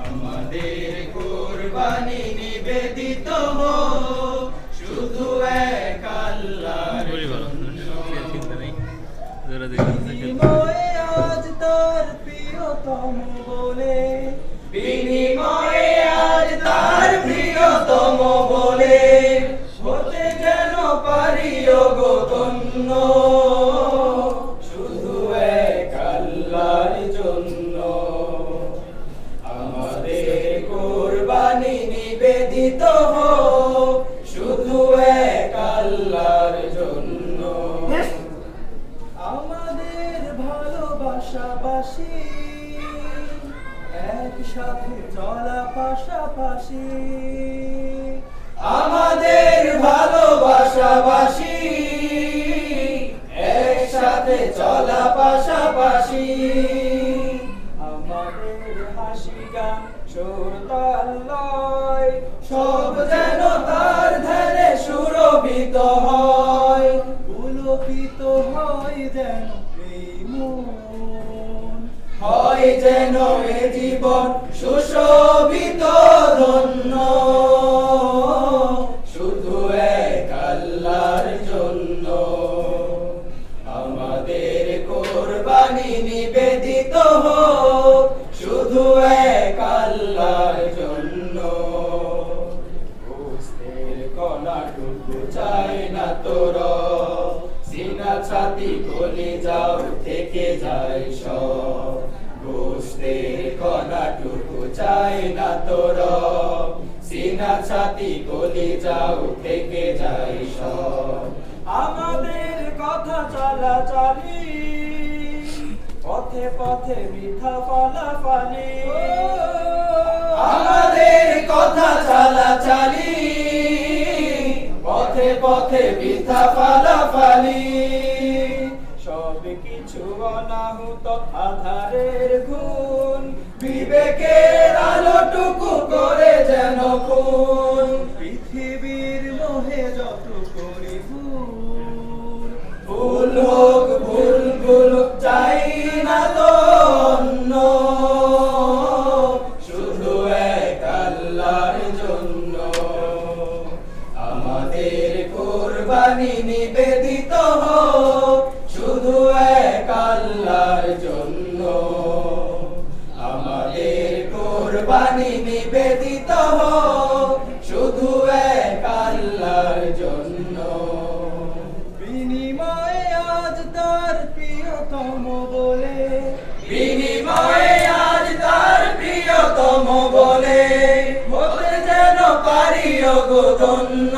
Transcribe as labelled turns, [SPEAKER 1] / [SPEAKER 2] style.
[SPEAKER 1] আমাদের কোরবানি নিবেদিত হোক শুধু এক আল্লাহর
[SPEAKER 2] আজ তার প্রিয়তম বলে
[SPEAKER 1] বিনিময়ে নিবেদিত হোক শুধু এক আল্লাহর জন্য।
[SPEAKER 2] আমাদের ভালোবাসাবাসী একসাথে চলা পাশাপাশি।
[SPEAKER 1] আমাদের ভালোবাসাবাসী একসাথে চলা পাশাপাশি।
[SPEAKER 2] আমাদের হাসি গান সুরতাল লয়
[SPEAKER 1] সব যেন তার ধ্যানে সুরভিত হয়।
[SPEAKER 2] পুলকিত হয় যেন
[SPEAKER 1] হয় যেন এ জীবন সুশোভিত ধন্য। শুধু এক জন্য আমাদের কোরবানি সিনা ছাতি গলে যাও থেকে সব। কণাটুকু চাই না তোর। সিনা ছাতি গলে যাও থেকে সব।
[SPEAKER 2] আমাদের কথা চলা চালি পথে পথে বৃথা ফালাফালি।
[SPEAKER 1] আমাদের কথা চালা চালি পথে পথে বৃথা ফালাফালি।
[SPEAKER 2] সব কিছু অনাহুত আধারের গুণ।
[SPEAKER 1] বিবেকের আলোটুকু কোরবানি নিবেদিত হোক শুধু এক আল্লাহর জন্য। আমাদের কোরবানি নিবেদিত হোক শুধু এক আল্লাহর জন্য।
[SPEAKER 2] বিনিময়ে আজ তার প্রিয়তম বলে।
[SPEAKER 1] বিনিময়ে আজ তার প্রিয়তম বলে। হতে যেন পারি গো ধন্য